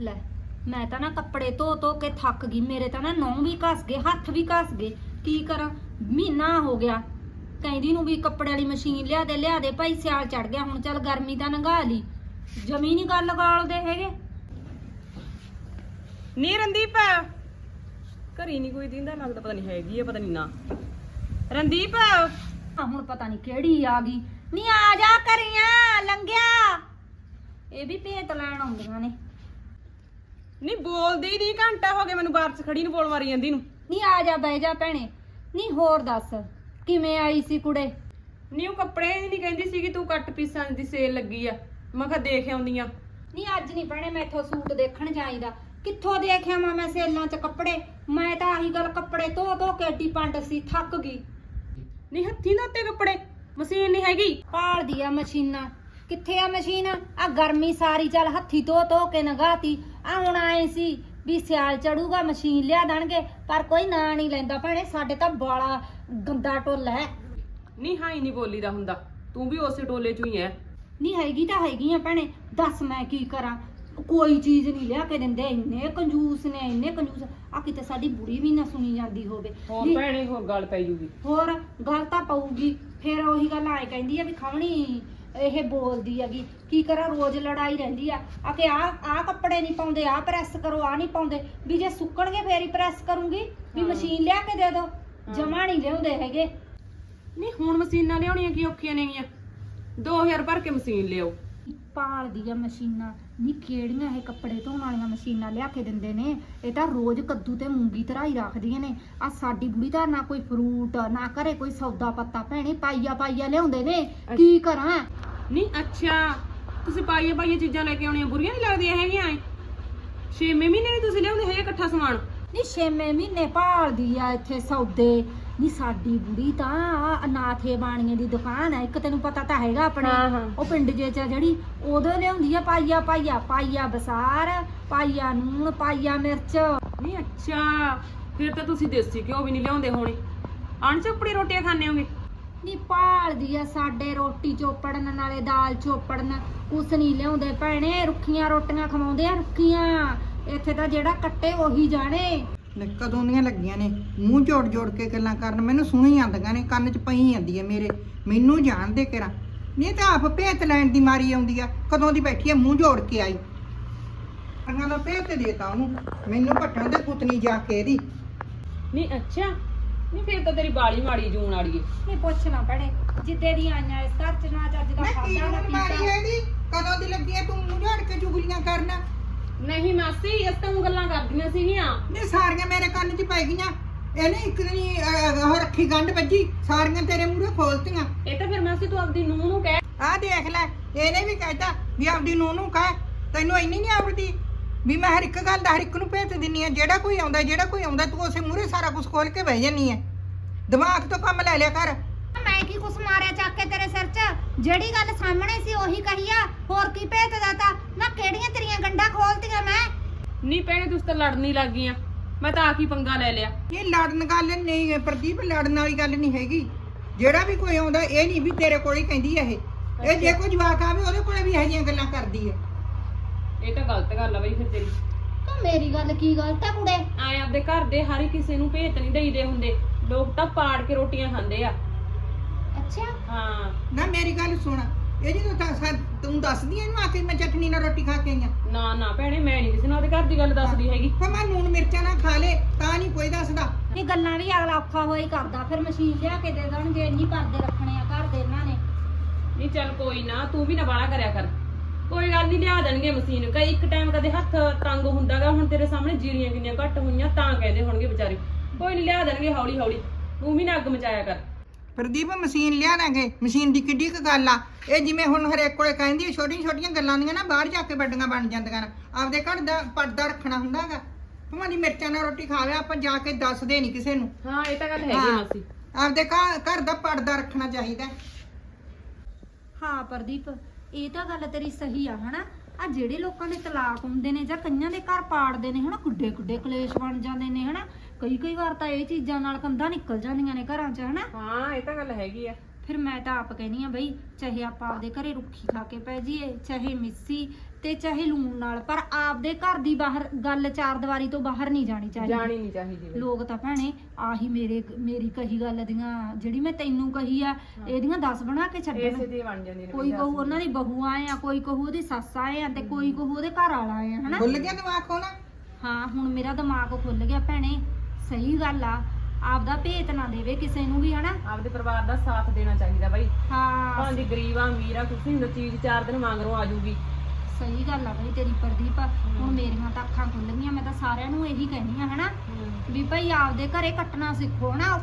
ਲੈ ਮੈਂ ਤਾਂ ਨਾ ਕੱਪੜੇ ਧੋ ਧੋ ਕੇ ਥੱਕ ਗਈ ਮੇਰੇ ਤਾਂ ਨਾ ਨੌਂ ਵੀ ਘਸ ਗਏ ਹੱਥ ਵੀ ਘਸ ਗਏ। ਕੀ ਕਰਾਂ? ਮਹੀਨਾ ਹੋ ਗਿਆ। ਕਹਿੰਦੀ ਨੂੰ ਵੀ ਕੱਪੜੇ ਵਾਲੀ ਮਸ਼ੀਨ ਲਿਆ ਦੇ ਲਿਆ ਦੇ ਭਾਈ ਸਿਆਲ ਚੜ ਗਿਆ ਹੁਣ ਚੱਲ ਗਰਮੀ ਤਾਂ ਨੰਗਾ ਲਈ ਜਮੀ ਨਹੀਂ ਗੱਲ ਗਾਲਦੇ ਹੈਗੇ। ਨੀ ਰੰਦੀਪ ਘਰੀ ਨਹੀਂ ਕੋਈ ਦਿੰਦਾ ਲੱਗਦਾ ਪਤਾ ਨਹੀਂ ਹੈਗੀ ਆ ਪਤਾ ਨਹੀਂ ਨਾ। ਰੰਦੀਪ ਆ ਹੁਣ ਪਤਾ ਨਹੀਂ ਕਿਹੜੀ ਆ ਗਈ। ਨਹੀਂ ਆ ਜਾ ਕਰੀਆਂ ਲੰਘਿਆ। ਇਹ ਵੀ ਭੇਤ ਲੈਣ ਆਉਂਦੀਆਂ ਨੇ। ਨੀ ਬੋਲਦੀ ਨਹੀਂ ਘੰਟਾ ਹੋ ਗਿਆ ਮੈਨੂੰ ਬਾਹਰ ਚ ਖੜੀ ਨੂੰ ਬੋਲ ਮਾਰੀ ਜਾਂਦੀ ਨੂੰ। ਨਹੀਂ ਆ ਜਾ ਬਹਿ ਜਾ ਭੈਣੇ ਨਹੀਂ ਹੋਰ ਦੱਸ ਕਿਵੇਂ ਆਈ ਸੀ ਕੁੜੇ? ਨੀ ਉਹ ਕੱਪੜੇ ਨਹੀਂ ਕਹਿੰਦੀ ਸੀਗੀ ਤੂੰ ਕੱਟ ਪੀਸਾਂ ਦੀ ਸੇਲ ਲੱਗੀ ਆ। ਮੈਂ ਕਿਹਾ ਦੇਖ ਆਉਂਦੀ ਆ। ਨਹੀਂ ਅੱਜ ਨਹੀਂ ਭੈਣੇ ਮੈਂ ਇੱਥੋਂ ਸੂਟ ਦੇਖਣ ਜਾਈਦਾ। ਕਿੱਥੋਂ ਦੇਖਿਆ ਮੈਂ ਮੈਂ ਸੇਲਾਂ 'ਚ ਕੱਪੜੇ? ਮੈਂ ਤਾਂ ਆਹੀ ਗੱਲ ਕੱਪੜੇ ਧੋ ਧੋ ਕੇ ਏਡੀ ਪੰਡ ਸੀ ਥੱਕ ਗਈ। ਨੀ ਹੱਥੀਂ ਧੋਤੇ ਕੱਪੜੇ ਮਸ਼ੀਨ ਨਹੀਂ ਹੈਗੀ। ਭਾਲਦੀ ਆ ਮਸ਼ੀਨਾਂ। ਕਿੱਥੇ ਆ ਮਸ਼ੀਨ? ਆ ਗਰਮੀ ਸਾਰੀ ਚੱਲ ਹੱਥੀ ਧੋ ਧੋ ਕੇ ਨਗਾਤੀ। ਆ ਹੁਣ ਆਏ ਸੀ ਵੀ ਸਿਆਲ ਚੜੂਗਾ ਮਸ਼ੀਨ ਲਿਆ ਦੇਣਗੇ ਪਰ ਕੋਈ ਨਾਂ ਨਹੀਂ ਲੈਂਦਾ ਭੈਣੇ ਸਾਡੇ ਤਾਂ ਬਾਲਾ ਗੰਦਾ ਟੋਲਾ ਹੈ। ਨੀ ਹਾਂ ਹੀ ਨਹੀਂ ਬੋਲੀਦਾ ਹੁੰਦਾ ਤੂੰ ਵੀ ਉਸੇ ਟੋਲੇ ਚ ਹੀ ਐ। ਨਹੀਂ ਹੈਗੀ ਤਾਂ ਹੈਗੀ ਆ ਭੈਣੇ ਦੱਸ ਮੈਂ ਕੀ ਕਰਾਂ? ਕੋਈ ਚੀਜ਼ ਨਹੀਂ ਲਿਆ ਕੇ ਦਿੰਦੇ ਇੰਨੇ ਕੰਜੂਸ ਨੇ ਇੰਨੇ ਕੰਜੂਸ ਆ ਕਿਤੇ ਸਾਡੀ ਬੁੜੀ ਵੀ ਨਾ ਸੁਣੀ ਜਾਂਦੀ ਹੋਵੇ। ਹੋਰ ਨਹੀਂ, ਭੈਣੇ ਹੋਰ ਗੱਲ ਪੈ ਜੂਗੀ। ਹੋਰ ਗੱਲ ਤਾਂ ਪਊਗੀ ਫਿਰ ਉਹੀ ਗੱਲ ਆਏ ਕਹਿੰਦੀ ਆ ਵੀ ਖਵਣੀ। ਇਹ ਬੋਲਦੀ ਹੈਗੀ। ਕੀ ਕਰਾਂ? ਰੋਜ਼ ਲੜਾਈ ਰਹਿੰਦੀ ਆ। ਆ ਕਿ ਆ ਆ ਕੱਪੜੇ ਨਹੀਂ ਪਾਉਂਦੇ ਆ ਪ੍ਰੈਸ ਕਰੋ ਆ ਨਹੀਂ ਪਾਉਂਦੇ। ਵੀ ਜੇ ਸੁੱਕਣਗੇ ਫੇਰ ਹੀ ਪ੍ਰੈਸ ਕਰੂੰਗੀ। ਵੀ। ਮਸ਼ੀਨ ਲਿਆ ਕੇ ਦੇ ਦਿਓ ਜਮਾ ਨਹੀਂ ਲਿਆਉਂਦੇ ਹੈਗੇ। ਨਹੀਂ ਹੁਣ ਮਸ਼ੀਨਾਂ ਲਿਆਉਣੀਆਂ ਕੀ ਔਖੀਆਂ ਨੇਗੀਆਂ 2000 ਭਰ ਕੇ ਮਸ਼ੀਨ ਲਿਆਓ। ਭਾਲਦੀ ਆ ਮਸ਼ੀਨਾਂ। ਨੀ ਕਿਹੜੀਆਂ ਇਹ ਕੱਪੜੇ ਧੋਣ ਵਾਲੀਆਂ ਮਸ਼ੀਨਾਂ ਲਿਆ ਕੇ ਦਿੰਦੇ ਨੇ? ਇਹ ਤਾਂ ਰੋਜ਼ ਕੱਦੂ ਤੇ ਮੂੰਗੀ ਧਰਾਈ ਰੱਖਦੀਆਂ ਨੇ। ਆ ਸਾਡੀ ਬੁੜੀ ਤਾਂ ਨਾ ਕੋਈ ਫਰੂਟ ਨਾ ਕਰੇ ਕੋਈ ਸੌਦਾ ਪੱਤਾ। ਭੈਣੇ ਪਾਈਆ ਪਾਈਆ ਲਿਆਉਂਦੇ ਨੇ। ਕੀ ਕਰਾਂ? ਨਹੀਂ ਅੱਛਾ। ਤੁਸੀਂ ਪਾਈਏ ਪਾਈਏ ਚੀਜ਼ਾਂ ਲੈ ਕੇ ਆਉਣੀਆਂ ਬੁਰੀਆਂ ਨਹੀਂ ਲੱਗਦੀਆਂ ਹੈਗੀਆਂ ਐ? ਛੇਵੇਂ ਮਹੀਨੇ ਨਹੀਂ ਤੁਸੀਂ ਲਿਆਉਂਦੇ ਹੈਗੇ ਇਕੱਠਾ ਸਮਾਨ? ਨੀ ਛੇਵੇਂ ਮਹੀਨੇ ਭਾਲਦੀ ਆ ਇੱਥੇ ਸੌਦੇ। ਨੀ ਸਾਡੀ ਬੁੜੀ ਤਾਂ ਆਹ ਅਨਾਥੇ ਬਾਣੀਆਂ ਦੀ ਦੁਕਾਨ ਹੈ ਇੱਕ ਤੈਨੂੰ ਪਤਾ ਤਾਂ ਹੈਗਾ ਆਪਣੇ। ਹਾਂ, ਹਾਂ। ਉਹ ਪਿੰਡ ਜੇ ਚ ਜਿਹੜੀ ਉਦੋਂ ਲਿਆਉਂਦੀ ਆ ਪਾਈਆ ਪਾਈਆ। ਪਾਈਆ ਬਸਾਰ ਪਾਈਆ ਨੂਣ ਪਾਈਆ ਮਿਰਚ। ਨਹੀਂ ਅੱਛਾ। ਫਿਰ ਤਾਂ ਤੁਸੀਂ ਦੇਸੀ ਘਿਓ ਵੀ ਨਹੀਂ ਲਿਆਉਂਦੇ ਹੋਣੇ। ਅਣ ਚੋਪੜੀ ਰੋਟੀਆਂ ਖਾਣੇ ਹੋਗੇ? ਨੀ ਭਾਲਦੀ ਆ ਸਾਡੇ ਰੋਟੀ ਚੋਪੜਨ ਨਾਲੇ ਦਾਲ ਚੋਪੜਨ। ਕੁਛ ਨਹੀਂ ਲਿਆਉਂਦੇ ਭੈਣੇ ਰੁੱਖੀਆਂ ਰੋਟੀਆਂ ਖਵਾਉਂਦੇ ਆ ਰੁੱਖੀਆਂ। ਇੱਥੇ ਤਾਂ ਜਿਹੜਾ ਕੱਟੇ ਉਹੀ ਜਾਣੇ। ਲੈ ਕਦੋਂ ਦੀਆਂ ਲੱਗੀਆਂ ਨੇ? ਮੂੰਹ ਜੋੜ ਜੋੜ ਕੇ ਗੱਲਾਂ ਕਰਨ ਮੈਨੂੰ ਸੁਣੀ ਜਾਂਦੀਆਂ ਨੇ ਕੰਨ 'ਚ ਪਈ ਜਾਂਦੀ ਹੈ ਮੇਰੇ। ਮੈਨੂੰ ਜਾਣਦੇ ਕਿਰਾ। ਨਹੀਂ ਤਾਂ ਆਪ ਭੇਤ ਲੈਣ ਦੀ ਮਾਰੀ ਆਉਂਦੀ ਆ ਕਦੋਂ ਦੀ ਬੈਠੀ ਆ ਮੂੰਹ ਜੋੜ ਕੇ ਆਈ। ਅੰਨਾਂ ਦਾ ਭੇਤ ਦੇਤਾ ਉਹਨੂੰ। ਮੈਨੂੰ ਪੱਟਣ ਦੇ ਪੁੱਤਨੀ ਜਾ ਕੇ ਇਹਦੀ। ਨਹੀਂ ਅੱਛਾ। ਨਹੀਂ ਫਿਰ ਤਾਂ ਤੇਰੀ ਬਾਲੀ ਮਾੜੀ ਜੂਣ ਵਾਲੀ ਏ। ਨਹੀਂ ਪੁੱਛ ਨਾ ਭੈਣੇ ਜਿੱਦੇ ਦੀ ਆਈਆਂ ਇਸ ਘਰ ਚ ਨਾ ਚੱਜ ਦਾ ਮੈਂ ਕੀ ਖਾਦਾ ਨਾ ਨੂੰ ਮਾਰੀ ਪੀਤਾ। ਇਹਦੀ ਕਦੋਂ ਦੀ ਲੱਗੀ ਆ ਤੂੰ ਮੂੰਹ ਜੋੜ ਕੇ ਚੁਗਲੀਆਂ ਕਰਨਾ? ਨਹੀਂ ਮਾਸੀ ਇਸ ਤਾਂ ਊਂ ਗੱਲਾਂ ਕਰਦੀਆਂ ਸੀਗੀਆਂ। ਨੇ ਸਾਰੀਆਂ ਮੇਰੇ ਕੰਨ 'ਚ ਪੈ ਗਈਆਂ। ਇਹਨੇ ਇੱਕ ਦਿਨ ਹੀ, ਅਹ, ਉਹ ਰੱਖੀ ਗੰਢ ਵੱਜੀ ਸਾਰੀਆਂ ਤੇਰੇ ਮੂਹਰੇ ਖੋਲਤੀਆਂ। ਇਹ ਤਾਂ ਫਿਰ ਮਾਸੀ ਤੂੰ ਆਪਦੀ ਨੂੰਹ ਨੂੰ ਕਹਿ। ਆਹ ਦੇਖ ਲੈ ਇਹਨੇ ਵੀ ਕਹਿਤਾ ਵੀ ਆਪਦੀ ਨੂੰਹ ਨੂੰ ਕਹਿ ਤੈਨੂੰ ਇੰਨੀ ਨਹੀਂ ਆਵੜਦੀ। ਵੀ ਮੈਂ ਹਰ ਇੱਕ ਗੱਲ ਦਾ ਹਰ ਇੱਕ ਨੂੰ ਭੇਤ ਦਿੰਨੀ ਆ ਜਿਹੜਾ ਕੋਈ ਆਉਂਦਾ ਜਿਹੜਾ ਕੋਈ ਆਉਂਦਾ ਤੂੰ ਉਸੇ ਮੂਹਰੇ ਸਾਰਾ ਕੁਝ ਖੋਲ ਕੇ ਬਹਿ ਜਾਨੀ ਐ ਦਿਮਾਗ ਤੋਂ ਕੰਮ ਲੈ ਲਿਆ ਕਰ। ਮੈਂ ਕੀ ਕੁਛ ਮਾਰਿਆ ਚੱਕ ਕੇ ਤੇਰੇ ਸਿਰ 'ਚ? ਜਿਹੜੀ ਗੱਲ ਸਾਹਮਣੇ ਸੀ ਉਹੀ ਕਹੀ ਆ ਹੋਰ ਕੀ ਭੇਤ ਦਾਤਾ ਨਾ ਕਿਹੜੀਆਂ ਤੇਰੀਆਂ ਗੰਡਾ ਖੋਲਤੀਆਂ ਮੈਂ? ਨਹੀਂ ਭੈਣੇ ਤੁਸੀਂ ਤਾਂ ਲੜਨ ਹੀ ਲੱਗ ਗਈਆਂ ਮੈਂ ਤਾਂ ਆ ਕੀ ਪੰਗਾ ਲੈ ਲਿਆ। ਇਹ ਲੜਨ ਗੱਲ ਨਹੀਂ ਹੈ ਪ੍ਰਦੀਪ ਲੜਨ ਵਾਲੀ ਗੱਲ ਨਹੀਂ ਹੈਗੀ। ਜਿਹੜਾ ਵੀ ਕੋਈ ਆਉਂਦਾ ਇਹ ਨਹੀਂ ਵੀ ਤੇਰੇ ਕੋਲ ਹੀ ਕਹਿੰਦੀ ਐ ਇਹ। ਇਹ ਜੇ ਕੋਈ ਜਵਾਕ ਆਵੇ ਉਹਦੇ ਕੋਲੇ ਵੀ ਇਹੋ ਜਿਹੀਆਂ ਗੱਲਾਂ ਕਰਦੀ ਐ ਇਹ ਤਾਂ ਗਲਤ ਗੱਲ ਆ ਬਈ ਫਿਰ ਤੇਰੀ। ਤਾਂ ਮੇਰੀ ਗੱਲ ਕੀ ਗਲਤ ਆ ਕੁੜੇ? ਆਏ ਆਪਦੇ ਘਰ ਦੇ ਹਰ ਕਿਸੇ ਨੂੰ ਭੇਤ ਨਹੀਂ ਦੇਈਦੇ ਹੁੰਦੇ। ਲੋਕ ਤਾਂ ਪਾੜ ਕੇ ਰੋਟੀਆਂ ਖਾਂਦੇ ਆ। ਅੱਛਾ। ਹਾਂ। ਨਾ ਮੇਰੀ ਗੱਲ ਸੁਣ। ਇਹ ਜਦੋਂ ਤਾਂ ਸਾ- ਤੂੰ ਦੱਸਦੀ ਐ ਇਹਨੂੰ ਆ ਕੇ ਮੈਂ ਚਟਨੀ ਨਾਲ ਰੋਟੀ ਖਾ ਕੇ ਆਈ ਆ। ਨਾ ਨਾ ਭੈਣੇ ਮੈਂ ਨਹੀਂ ਕਿਸੇ ਨਾਲ ਉਹਦੇ ਘਰ ਦੀ ਗੱਲ ਦੱਸਦੀ ਹੈਗੀ। ਪਰ ਮੈਂ ਨੂਣ ਮਿਰਚਾਂ ਨਾ ਖਾ ਲੇ ਤਾਂ ਨਹੀਂ ਕੋਈ ਦੱਸਦਾ। ਇਹ ਗੱਲਾਂ ਵੀ ਅਗਲਾ ਔਖਾ ਹੋਈ ਕਰਦਾ। ਫਿਰ ਮਸ਼ੀਨ ਲਿਆ ਕੇ ਦੇ ਦੇਣਗੇ ਇੰਨੀ ਪਰਦੇ ਰੱਖਣੇ ਆ ਘਰ ਦੇ ਇਹਨਾਂ ਨੇ। ਨਹੀਂ ਚੱਲ ਕੋਈ ਨਾ ਤੂੰ ਵੀ ਨਾ ਬਾਲਾ ਕਰਿਆ ਕਰ। ਕੋਈ ਗੱਲ ਨਹੀਂ ਲਿਆ ਦੇਣਗੇ ਮਸ਼ੀਨ। ਕਈ ਇੱਕ ਟਾਈਮ ਕਦੇ ਹੱਥ ਤੰਗ ਹੁੰਦਾਗਾ ਹੁਣ ਤੇਰੇ ਸਾਹਮਣੇ ਜੀਰੀਆਂ ਕਿੰਨੀਆਂ ਘੱਟ ਹੋਈਆਂ ਤਾਂ ਕਹਿੰਦੇ ਹੋਣਗੇ ਵਿਚਾਰੇ। ਕੋਈ ਨਹੀਂ ਲਿਆ ਦੇਣਗੇ ਹੌਲੀ ਹੌਲੀ। ਤੂੰ ਵੀ ਨਾ ਅੱਗ ਮਚਾਇਆ ਕਰ। ਪ੍ਰਦੀਪ ਮਸ਼ੀਨ ਲਿਆ ਦਾਂਗੇ ਮਸ਼ੀਨ ਦੀ ਕਿੱਡੀ ਕੁ ਗੱਲ ਆ। ਇਹ ਜਿਵੇਂ ਹੁਣ ਹਰੇਕ ਕੋਲੇ ਕਹਿੰਦੀ ਛੋਟੀਆਂ ਛੋਟੀਆਂ ਗੱਲਾਂ ਦੀਆਂ ਨਾ ਬਾਹਰ ਜਾ ਕੇ ਵੱਡੀਆਂ ਬਣ ਜਾਂਦੀਆਂ ਨੇ। ਆਪਦੇ ਘਰ ਦਾ ਪਰਦਾ ਰੱਖਣਾ ਹੁੰਦਾਗਾ। ਭਾਵੇਂ ਦੀ ਮਿਰਚਾਂ ਨਾਲ ਰੋਟੀ ਖਾਵੇ ਆਪਾਂ ਜਾ ਕੇ ਦੱਸਦੇ ਨਹੀਂ ਕਿਸੇ ਨੂੰ। ਹਾਂ ਇਹ ਤਾਂ ਗੱਲ ਹੈਗੀ ਹਾਂ। ਮਾਸੀ। ਆਪਦੇ ਘਰ ਘਰ ਦਾ ਪਰਦਾ ਰੱਖਣਾ ਚਾਹੀਦਾ। ਹਾਂ ਪ੍ਰਦੀਪ। ਇਹ ਤਾਂ ਗੱਲ ਤੇਰੀ ਸਹੀ ਆ, ਹਨਾ? ਆ ਜਿਹੜੇ ਲੋਕਾਂ ਦੇ ਤਲਾਕ ਹੁੰਦੇ ਨੇ ਜਾਂ ਕਈਆਂ ਦੇ ਘਰ ਪਾੜਦੇ ਨੇ, ਹਨਾ? ਗੁੱਡੇ ਗੁੱਡੇ ਕਲੇਸ਼ ਬਣ ਜਾਂਦੇ ਨੇ, ਹਨਾ? ਕਈ ਕਈ ਵਾਰ ਤਾਂ ਇਹ ਚੀਜ਼ਾਂ ਨਾਲ ਕੰਧਾਂ ਨਿਕਲ ਜਾਂਦੀਆਂ ਨੇ ਘਰਾਂ 'ਚ, ਹਨਾ? ਹਾਂ, ਇਹ ਤਾਂ ਗੱਲ ਹੈਗੀ ਆ। ਫਿਰ ਮੈਂ ਤਾਂ ਆਪ ਕਹਿੰਦੀ ਆ ਬਈ ਚਾਹੇ ਆਪਾਂ ਆਪਦੇ ਘਰੇ ਰੁੱਖੀ ਖਾ ਕੇ ਪੈ ਜਾਈਏ ਚਾਹੇ ਮਿੱਸੀ ਤੇ ਚਾਹੇ ਲੂਣ ਨਾਲ ਪਰ ਆਪਦੇ ਘਰ ਦੀ ਬਾਹਰ ਗੱਲ ਚਾਰ ਦੀਵਾਰੀ ਤੋਂ ਬਾਹਰ ਨਹੀਂ ਜਾਣੀ ਚਾਹੀਦੀ। ਜਾਣੀ ਨਹੀਂ ਚਾਹੀਦੀ ਬਈ। ਲੋਕ ਤਾਂ ਭੈਣੇ ਆਹੀ ਮੇਰੇ ਮੇਰੀ ਕਹੀ ਗੱਲ ਦੀਆਂ ਜਿਹੜੀ ਮੈਂ ਤੈਨੂੰ ਕਹੀ ਆ ਇਹਦੀਆਂ 10 ਬਣਾ ਕੇ ਛੱਡਣ। ਇਸੇ ਤੇ ਬਣ ਜਾਂਦੀ ਨੇ ਕੋਈ ਕਹੂ ਉਹਨਾਂ ਦੀ ਬਹੂ ਆਏ ਆ ਕੋਈ ਕਹੂ ਉਹਦੀ ਸੱਸ ਆਏ ਆ ਤੇ ਕੋਈ ਕਹੂ ਉਹਦੇ ਘਰ ਵਾਲਾ ਆਏ ਆ ਹਨਾ? ਖੁੱਲ ਗਿਆ ਦਿਮਾਗ ਹੋਣਾ? ਹਾਂ ਹੁਣ ਮੇਰਾ ਦਿਮਾਗ ਖੁੱਲ ਗਿਆ ਭੈਣੇ। ਸਹੀ ਗੱਲ ਆ। ਆਪਦਾ ਭੇਤ ਨਾ ਦੇਵੇ ਕਿਸੇ ਨੂੰ ਵੀ ਹਨਾ? ਆਪਦੇ ਪਰਿਵਾਰ ਦਾ ਸਾਥ ਦੇਣਾ ਚਾਹੀਦਾ ਬਾਈ। ਹਾਂ। ਭਾਵੇਂ ਦੀ ਗਰੀਬ ਆ ਅਮੀਰ ਆ ਕੁਛ ਨਹੀਂ ਚੀਜ਼ ਚਾਰ ਦਿਨ ਮੰਗਰੋਂ ਆ ਜੂਗੀ। ਸਹੀ ਗੱਲ ਆ ਬਈ ਤੇਰੀ ਪ੍ਰਦੀਪ। ਹੁਣ ਮੇਰੀਆਂ ਤਾਂ ਅੱਖਾਂ ਖੁੱਲ ਗਈਆਂ ਮੈਂ ਤਾਂ ਸਾਰਿਆਂ ਨੂੰ ਇਹੀ ਕਹਿਣੀ ਆ ਹਨਾ? ਵੀ ਭਾਈ ਆਪਦੇ ਘਰੇ ਕੱਟਣਾ ਸਿੱਖੋ ਨਾ